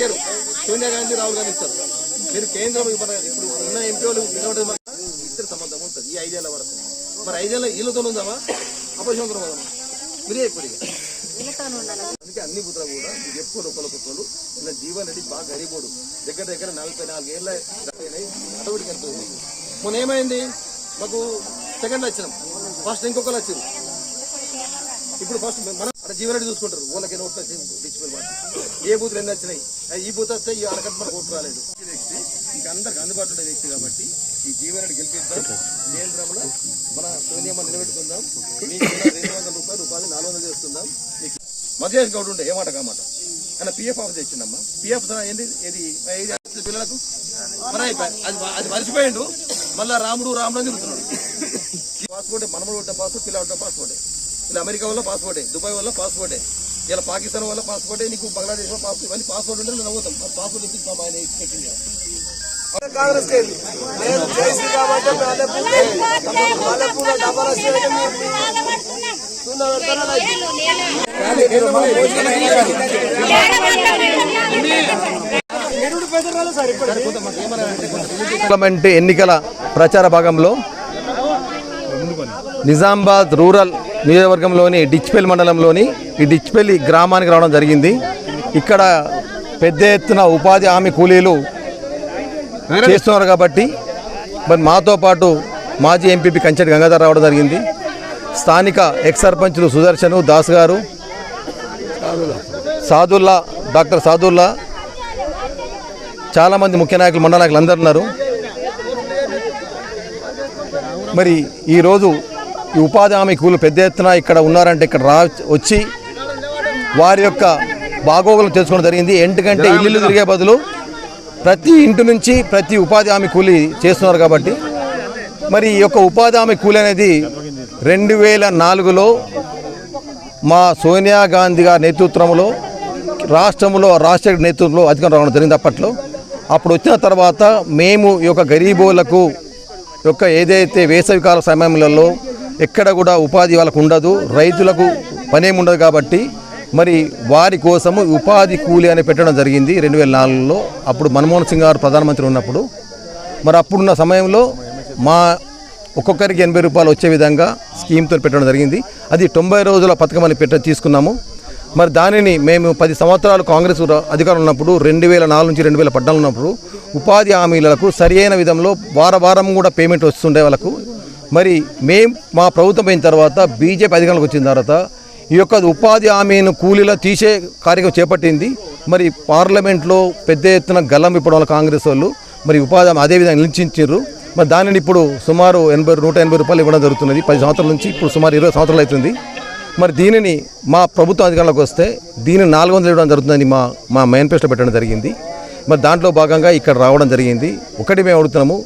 ఇయ్యరు. సోనియా గాంధీ రాహుల్ గాంధీ ఇస్తారు. మీరు కేంద్రం ఇప్పుడు ఉన్న ఎంపీలు ఇద్దరు సంబంధం ఉంటుంది ఈ ఐదేళ్ళ వరకు. మరి ఐదేళ్ళ వీళ్ళతో ఉందామా? అపోజిషన్ ఉందామా? మీరే ఇప్పుడు అందుకే అన్ని బుద్ధలు కూడా మీరు ఎక్కువ రూపాయల కుక్కలు. ఇలా జీవన్ రెడ్డి బాగా గరీబోడు. దగ్గర దగ్గర నలభై నాలుగేళ్ళ అడవుడికి ఎంత ఉంది? మొన్న ఏమైంది? మాకు సెకండ్ వచ్చినాం. ఫస్ట్ ఇంకొకరు వచ్చారు ఇప్పుడు ఫస్ట్ మనం జీవనడి చూసుకుంటారు. వాళ్ళకి ఎన్ని ఓట్లు ఏ బూతులు ఎన్ని వచ్చినాయి? ఈ బూత్ వస్తే ఈ అడగట్టు మనకు ఓట్లు రాలేదు. ఈ వ్యక్తి ఇంకా అందరికి అందుబాటులో ఉండే వ్యక్తి కాబట్టి ఈ జీవనరెడ్డి గెలిపిద్దాం. కేంద్రంలో మన సోనియమ్మ నిలబెట్టుకుందాం. మీకు రెండు వందల రూపాయలు ఉపాధి నాలుగు వందలు చేస్తుందాం. మీకు గౌడ్ ఉండే ఏమాట కామాట ఆయన పిఎఫ్ ఆఫ్ తెచ్చిండమ్మా పిఎఫ్ ఏంటి ఏది? ఏది? వస్తుంది పిల్లలకు? అయిపోయి అది అది మర్చిపోయిండు. మళ్ళా రాముడు రాముడు అని తిరుగుతున్నాడు. పాస్పోర్ట్ మనముడు పాస్పోర్ట్ పిల్ల ఉంటే పాస్పోర్టే ఇలా అమెరికా వల్ల పాస్పోర్టే దుబాయ్ వల్ల పాస్పోర్టే ఇలా పాకిస్తాన్ వల్ల పాస్పోర్టే నీకు బంగ్లాదేశ్ పాస్పోర్ట్ ఇవన్నీ పాస్పోర్ట్ ఉంటే నేను నవ్వుతాం మరి పాస్పోర్ట్ ఇచ్చి పాపం ఆయన పెట్టింది కాంగ్రెస్కి నేను చేసి కాబట్టి మల్లెపూల మల్లెపూల డబ్బా వస్తే పార్లమెంట్ ఎన్నికల ప్రచార భాగంలో నిజామాబాద్ రూరల్ నియోజకవర్గంలోని డిచ్పల్లి మండలంలోని ఈ డిచ్పల్లి గ్రామానికి రావడం జరిగింది. ఇక్కడ పెద్ద ఎత్తున ఉపాధి హామీ కూలీలు చేస్తున్నారు కాబట్టి మరి మాతో పాటు మాజీ ఎంపీపీ కంచెటి గంగాధర్ రావడం జరిగింది. స్థానిక ఎక్స్ సర్పంచులు సుదర్శను దాస్ గారు సాదుల్లా డాక్టర్ సాదుల్లా చాలామంది ముఖ్య నాయకులు మండల నాయకులు అందరు ఉన్నారు. మరి ఈరోజు ఈ ఉపాధి హామీ కూలు పెద్ద ఎత్తున ఇక్కడ ఉన్నారంటే ఇక్కడ రా వచ్చి వారి యొక్క బాగోగులు తెలుసుకోవడం జరిగింది. ఎందుకంటే ఇల్లు తిరిగే బదులు ప్రతి ఇంటి నుంచి ప్రతి ఉపాధి హామీ కూలి చేస్తున్నారు కాబట్టి. మరి ఈ యొక్క ఉపాధి హామీ కూలి అనేది రెండు వేల నాలుగులో మా సోనియా గాంధీ గారి నేతృత్వంలో రాష్ట్రంలో రాష్ట్ర నేతృత్వంలో అధికారం రావడం జరిగింది అప్పట్లో. అప్పుడు వచ్చిన తర్వాత మేము ఈ యొక్క గరీబోళ్ళకు యొక్క ఏదైతే వేసవికాల సమయంలో ఎక్కడ కూడా ఉపాధి వాళ్ళకు ఉండదు రైతులకు పనేమి ఉండదు కాబట్టి మరి వారి కోసము ఉపాధి కూలి అని పెట్టడం జరిగింది రెండు వేల నాలుగులో. అప్పుడు మన్మోహన్ సింగ్ గారు ప్రధానమంత్రి ఉన్నప్పుడు. మరి అప్పుడున్న సమయంలో మా ఒక్కొక్కరికి ఎనభై రూపాయలు వచ్చే విధంగా స్కీమ్తో పెట్టడం జరిగింది. అది తొంభై రోజుల పథకం అని పెట్ట తీసుకున్నాము. మరి దానిని మేము పది సంవత్సరాలు కాంగ్రెస్ ర- అధికారం ఉన్నప్పుడు రెండు వేల నాలుగు నుంచి రెండు వేల పద్నాలుగు ఉన్నప్పుడు ఉపాధి హామీలకు సరియైన విధంలో వార వారం కూడా పేమెంట్ వస్తుండే వాళ్ళకు. మరి మేము మా ప్రభుత్వం అయిన తర్వాత బీజేపీ అధికారంలోకి వచ్చిన తర్వాత ఈ యొక్క ఉపాధి హామీను కూలీల తీసే కార్యక్రమం చేపట్టింది. మరి పార్లమెంట్లో పెద్ద ఎత్తున గల్లం ఇప్పడం వల్ల కాంగ్రెస్ వాళ్ళు. మరి ఉపాధి హామీ అదే విధంగా నిలిచించారు మరి దానిని ఇప్పుడు సుమారు ఎనభై నూట ఎనభై రూపాయలు ఇవ్వడం జరుగుతున్నది. పది సంవత్సరాల నుంచి ఇప్పుడు సుమారు ఇరవై సంవత్సరాలు అవుతుంది. మరి దీనిని మా ప్రభుత్వం అధికారులకు వస్తే దీనిని నాలుగు వందలు ఇవ్వడం జరుగుతుందని మా మా మేనిఫెస్టో పెట్టడం జరిగింది. మరి దాంట్లో భాగంగా ఇక్కడ రావడం జరిగింది. ఒకటి మేము అడుగుతున్నాము.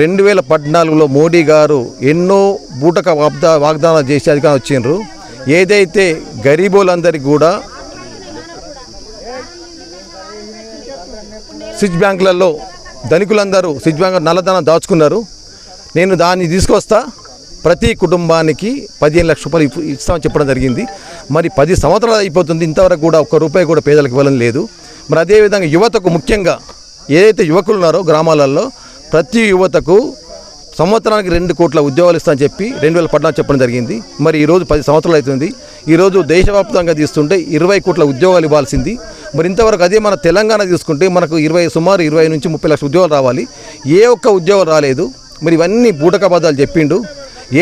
రెండు వేల పద్నాలుగులో మోడీ గారు ఎన్నో బూటక వాగ్దా వాగ్దానాలు చేసి అధికారం వచ్చిండ్రు. ఏదైతే గరీబులందరికీ కూడా స్విచ్ బ్యాంకులలో ధనికులందరూ స్విచ్ బ్యాంక్ నల్లధనం దాచుకున్నారు. నేను దాన్ని తీసుకొస్తా. ప్రతి కుటుంబానికి పదిహేను లక్షల రూపాయలు ఇస్తామని చెప్పడం జరిగింది. మరి పది సంవత్సరాలు అయిపోతుంది. ఇంతవరకు కూడా ఒక్క రూపాయి కూడా పేదలకు ఇవ్వడం లేదు. మరి అదేవిధంగా యువతకు ముఖ్యంగా ఏదైతే యువకులు ఉన్నారో గ్రామాలలో ప్రతి యువతకు సంవత్సరానికి రెండు కోట్ల ఉద్యోగాలు ఇస్తామని చెప్పి రెండు వేల పద్నాలుగు చెప్పడం జరిగింది. మరి ఈరోజు పది సంవత్సరాలు అవుతుంది. ఈరోజు దేశవ్యాప్తంగా తీసుకుంటే ఇరవై కోట్ల ఉద్యోగాలు ఇవ్వాల్సింది. మరి ఇంతవరకు అదే మన తెలంగాణ తీసుకుంటే మనకు ఇరవై సుమారు ఇరవై నుంచి ముప్పై లక్షల ఉద్యోగాలు రావాలి. ఏ ఒక్క ఉద్యోగం రాలేదు. మరి ఇవన్నీ బూటకబద్దాలు చెప్పిండు.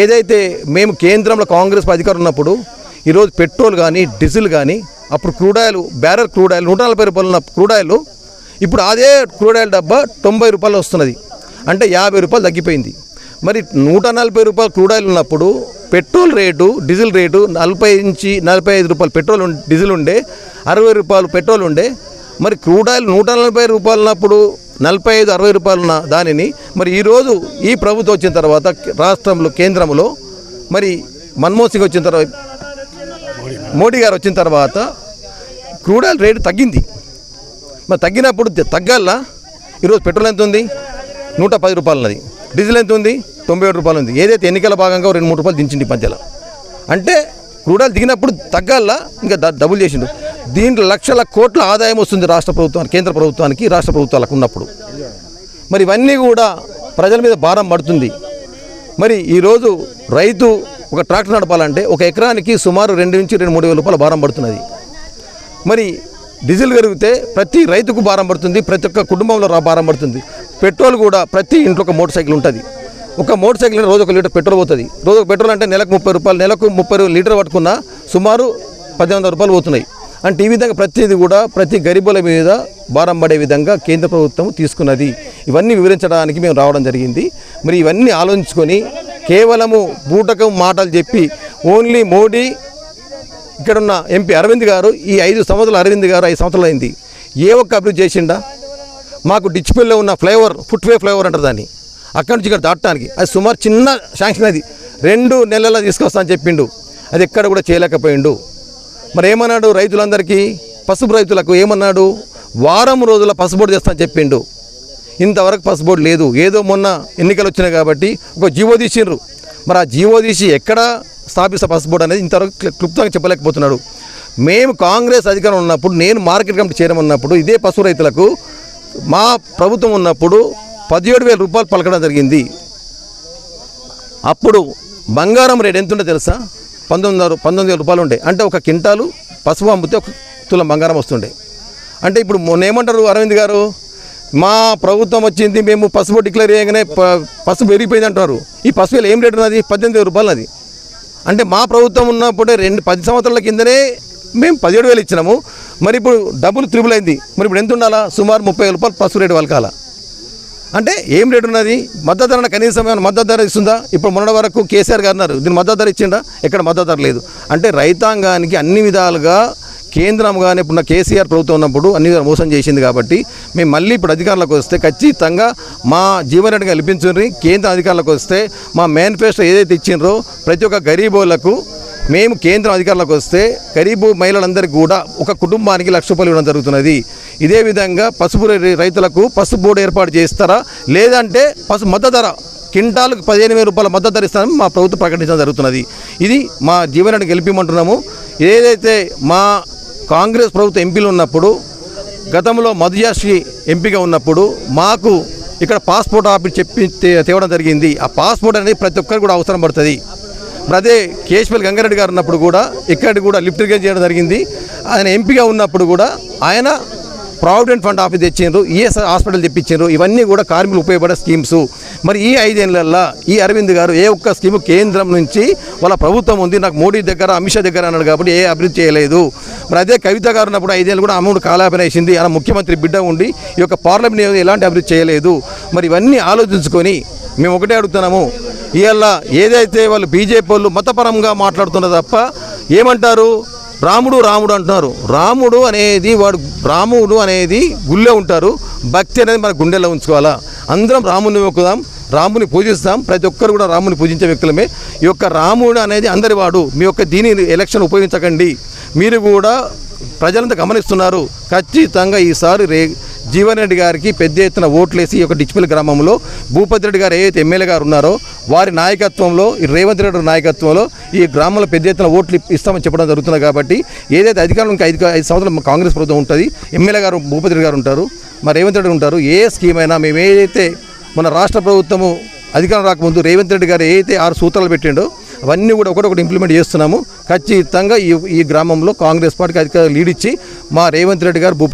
ఏదైతే మేము కేంద్రంలో కాంగ్రెస్ అధికారం ఉన్నప్పుడు ఈరోజు పెట్రోల్ కానీ డీజిల్ కానీ అప్పుడు crude oil barrel crude oil నూట నలభై రూపాయలు ఉన్న క్రూడ్ ఆయిల్ ఇప్పుడు అదే క్రూడ్ ఆయిల్ డబ్బా తొంభై రూపాయలు వస్తున్నది. అంటే యాభై రూపాయలు తగ్గిపోయింది. మరి నూట నలభై రూపాయలు క్రూడ్ ఆయిల్ ఉన్నప్పుడు పెట్రోల్ రేటు డీజిల్ రేటు నలభై నుంచి నలభై ఐదు రూపాయలు పెట్రోల్ డీజిల్ ఉండే అరవై రూపాయలు పెట్రోల్ ఉండే. మరి క్రూడ్ ఆయిల్ నూట నలభై రూపాయలు ఉన్నప్పుడు నలభై ఐదు అరవై రూపాయలు ఉన్న దానిని మరి ఈరోజు ఈ ప్రభుత్వం వచ్చిన తర్వాత రాష్ట్రంలో కేంద్రంలో మరి మన్మోహన్ సింగ్ వచ్చిన తర్వాత మోడీ గారు వచ్చిన తర్వాత క్రూడ్ ఆయిల్ రేటు తగ్గింది. మరి తగ్గినప్పుడు తగ్గాల తగ్గాలా ఈరోజు పెట్రోల్ ఎంత ఉంది నూట పది రూపాయలు ఉన్నది డీజిల్ ఎంత ఉంది? తొంభై ఏడు రూపాయలు ఉంది. ఏదైతే ఎన్నికల భాగంగా ఓ రెండు మూడు రూపాయలు దించింది మధ్యలో. అంటే క్రూడాలు దిగినప్పుడు తగ్గాల ఇంకా డబుల్ చేసిండు. దీంట్లో లక్షల కోట్ల ఆదాయం వస్తుంది రాష్ట్ర ప్రభుత్వానికి కేంద్ర ప్రభుత్వానికి రాష్ట్ర ప్రభుత్వాలకు ఉన్నప్పుడు. మరి ఇవన్నీ కూడా ప్రజల మీద భారం పడుతుంది. మరి ఈరోజు రైతు ఒక ట్రాక్టర్ నడపాలంటే ఒక ఎకరానికి సుమారు రెండు నుంచి రెండు మూడు వేల రూపాయల భారం పడుతున్నది. మరి డీజిల్ పెరిగితే ప్రతి రైతుకు భారం పడుతుంది ప్రతి ఒక్క కుటుంబంలో భారం పడుతుంది. పెట్రోల్ కూడా ప్రతి ఇంట్లో ఒక మోటార్ సైకిల్ ఉంటుంది. ఒక మోటార్ సైకిల్ రోజు ఒక లీటర్ పెట్రోల్ పోతుంది. రోజు పెట్రోల్ అంటే నెలకు ముప్పై రూపాయలు నెలకు ముప్పై లీటర్ పట్టుకున్న సుమారు పద్దెనిమిది వందల రూపాయలు పోతున్నాయి. అంటే ఈ విధంగా ప్రతిది కూడా ప్రతి గరీబుల మీద భారం పడే విధంగా కేంద్ర ప్రభుత్వం తీసుకున్నది. ఇవన్నీ వివరించడానికి మేము రావడం జరిగింది. మరి ఇవన్నీ ఆలోచించుకొని కేవలము బూటకం మాటలు చెప్పి ఓన్లీ మోడీ ఇక్కడున్న ఎంపీ అరవింద్ గారు ఈ ఐదు సంవత్సరాలు అరవింద్ గారు ఐదు సంవత్సరాలు అయింది. ఏ ఒక్క అభివృద్ధి చేసిండా? మాకు డిచ్పల్లిలో ఉన్న ఫ్లైఓవర్ ఫుట్వే ఫ్లైఓవర్ అంటారు దాన్ని. అక్కడి నుంచి ఇక్కడ దాటడానికి. అది సుమారు చిన్న శాంక్షన్ అది. రెండు నెలల్లో తీసుకొస్తా అని చెప్పిండు. అది ఎక్కడ కూడా చేయలేకపోయిండు. మరి ఏమన్నాడు రైతులందరికీ? పసుపు రైతులకు ఏమన్నాడు? వారం రోజుల పసుబోర్డు చేస్తా అని చెప్పిండు. ఇంతవరకు పసుబోర్డు లేదు. ఏదో మొన్న ఎన్నికలు వచ్చినాయి కాబట్టి ఒక జీవో తీసిండ్రు. మరి ఆ జీవో తీసి ఎక్కడ స్థాపిస్తా పసుబోర్డు అనేది ఇంతవరకు క్లుప్తంగా చెప్పలేకపోతున్నాడు. మేము కాంగ్రెస్ అధికారం ఉన్నప్పుడు నేను మార్కెట్ కమిటీ చేయడం ఉన్నప్పుడు ఇదే పశు రైతులకు మా ప్రభుత్వం ఉన్నప్పుడు పదిహేడు వేల రూపాయలు పలకడం జరిగింది. అప్పుడు బంగారం రేట్ ఎంత ఉండే తెలుసా? పంతొమ్మిది వందల పంతొమ్మిది వేల రూపాయలు ఉండే. అంటే ఒక క్వింటాలు పసుపు అమ్మితే ఒక తులం బంగారం వస్తుండే. అంటే ఇప్పుడు మొన్న ఏమంటారు అరవింద్ గారు? మా ప్రభుత్వం వచ్చింది మేము పసుపు డిక్లేర్ చేయగానే ప- పసుపు పెరిగిపోయింది అంటున్నారు ఈ పసుపు ఏం రేటు ఉన్నది? పద్దెనిమిది వేల రూపాయలు అది అంటే మా ప్రభుత్వం ఉన్నప్పుడే రెండు పది సంవత్సరాల కిందనే మేము పదిహేడు వేలు ఇచ్చినాము. మరి ఇప్పుడు డబ్బులు త్రిబుల్ అయింది. మరి ఇప్పుడు ఎంత ఉండాలా? సుమారు ముప్పై రూపాయలు పసుపు రేటు వలకాల అంటే ఏం రేటు ఉన్నది? మద్దతు ధర కనీసం ఏమైనా మద్దతు ధర ఇస్తుందా? ఇప్పుడు మొన్నటి వరకు కేసీఆర్ గారు అన్నారు దీని మద్దతు ధర ఇచ్చిండా ఎక్కడ మద్దతు ధర లేదు. అంటే రైతాంగానికి అన్ని విధాలుగా కేంద్రంగానే ఉన్న ఇప్పుడు కేసీఆర్ ప్రభుత్వం ఉన్నప్పుడు అన్ని మోసం చేసింది కాబట్టి మేము మళ్ళీ ఇప్పుడు అధికారులకు వస్తే ఖచ్చితంగా మా జీవనరెడ్డి కల్పించుండ్రి కేంద్ర అధికారులకు వస్తే మా మేనిఫెస్టో ఏదైతే ఇచ్చిండ్రో ప్రతి ఒక్క గరీబోళ్ళకు మేము కేంద్రం అధికారులకు వస్తే గరీబు మహిళలందరికీ కూడా ఒక కుటుంబానికి లక్ష రూపాయలు ఇవ్వడం జరుగుతున్నది. ఇదే విధంగా పసుపు రైతులకు పసుపు బోర్డు ఏర్పాటు చేస్తారా? లేదంటే పసుపు మద్దతు ధర కింటాలకు పదిహేను వేల రూపాయల మద్దతు ధర ఇస్తామని మా ప్రభుత్వం ప్రకటించడం జరుగుతున్నది. ఇది మా జీవనాన్ని గెలిపిమంటున్నాము. ఏదైతే మా కాంగ్రెస్ ప్రభుత్వం ఎంపీలు ఉన్నప్పుడు గతంలో మధుయాశ్రీ ఎంపీగా ఉన్నప్పుడు మాకు ఇక్కడ పాస్పోర్ట్ ఆఫీస్ చెప్పి తేవడం జరిగింది. ఆ పాస్పోర్ట్ అనేది ప్రతి ఒక్కరికి కూడా అవసరం పడుతుంది. అదే కేశవల్ గంగారెడ్డి గారు ఉన్నప్పుడు కూడా ఇక్కడ కూడా లిఫ్ట్ చేయడం జరిగింది. ఆయన ఎంపీగా ఉన్నప్పుడు కూడా ఆయన ప్రావిడెంట్ ఫండ్ ఆఫీస్ తెచ్చిండ్రు ఈఎస్ హాస్పిటల్ తెప్పించారు ఇవన్నీ కూడా కార్మికులు ఉపయోగపడే స్కీమ్స్ మరి ఈ ఐదేళ్ళలో ఈ అరవింద్ గారు ఏ ఒక్క స్కీము కేంద్రం నుంచి వాళ్ళ ప్రభుత్వం ఉంది నాకు మోడీ దగ్గర అమిత్ షా దగ్గర అన్నాడు కాబట్టి ఏ అభివృద్ధి చేయలేదు. మరి అదే కవిత గారు ఉన్నప్పుడు ఐదేళ్ళు కూడా అమౌంట్ కాలాపన వేసింది అలా ముఖ్యమంత్రి బిడ్డ ఉండి ఈ యొక్క పార్లమెంట్ ఎలాంటి అభివృద్ధి చేయలేదు. మరి ఇవన్నీ ఆలోచించుకొని మేము ఒకటే అడుగుతున్నాము ఇవాళ ఏదైతే వాళ్ళు బీజేపీ వాళ్ళు మతపరంగా మాట్లాడుతున్నారు తప్ప ఏమంటారు? రాముడు రాముడు అంటున్నారు. రాముడు అనేది వాడు రాముడు అనేది గుళ్ళో ఉంటారు. భక్తి అనేది మన గుండెల్లో ఉంచుకోవాలా? అందరం రాముని మొక్కుదాం రాముని పూజిస్తాం. ప్రతి ఒక్కరు కూడా రాముని పూజించే వ్యక్తులమే. ఈ యొక్క రాముడు అనేది అందరి వాడు. మీ యొక్క దీని ఎలక్షన్ ఉపయోగించకండి. మీరు కూడా ప్రజలంతా గమనిస్తున్నారు. ఖచ్చితంగా ఈసారి రే జీవన్ రెడ్డి గారికి పెద్ద ఎత్తున ఓట్లేసి ఈ యొక్క డిచ్పల్లి గ్రామంలో భూపతి రెడ్డి గారు ఏదైతే ఎమ్మెల్యే గారు ఉన్నారో వారి నాయకత్వంలో ఈ రేవంత్ రెడ్డి నాయకత్వంలో ఈ గ్రామంలో పెద్ద ఎత్తున ఓట్లు ఇస్తామని చెప్పడం జరుగుతుంది కాబట్టి ఏదైతే అధికారంలో ఇంకా ఐదు ఐదు సంవత్సరాలు కాంగ్రెస్ ప్రభుత్వం ఉంటుంది ఎమ్మెల్యే గారు భూపతి రెడ్డి గారు ఉంటారు మా రేవంత్ రెడ్డి ఉంటారు ఏ స్కీమ్ అయినా మేము ఏదైతే మన రాష్ట్ర ప్రభుత్వము అధికారం రాకముందు రేవంత్ రెడ్డి గారు ఏదైతే ఆరు సూత్రాలు పెట్టిండో అవన్నీ కూడా ఒకటొకటి ఇంప్లిమెంట్ చేస్తున్నాము. ఖచ్చితంగా ఈ ఈ గ్రామంలో కాంగ్రెస్ పార్టీకి అధికారులు లీడ్ ఇచ్చి మా రేవంత్ రెడ్డి గారు భూపతి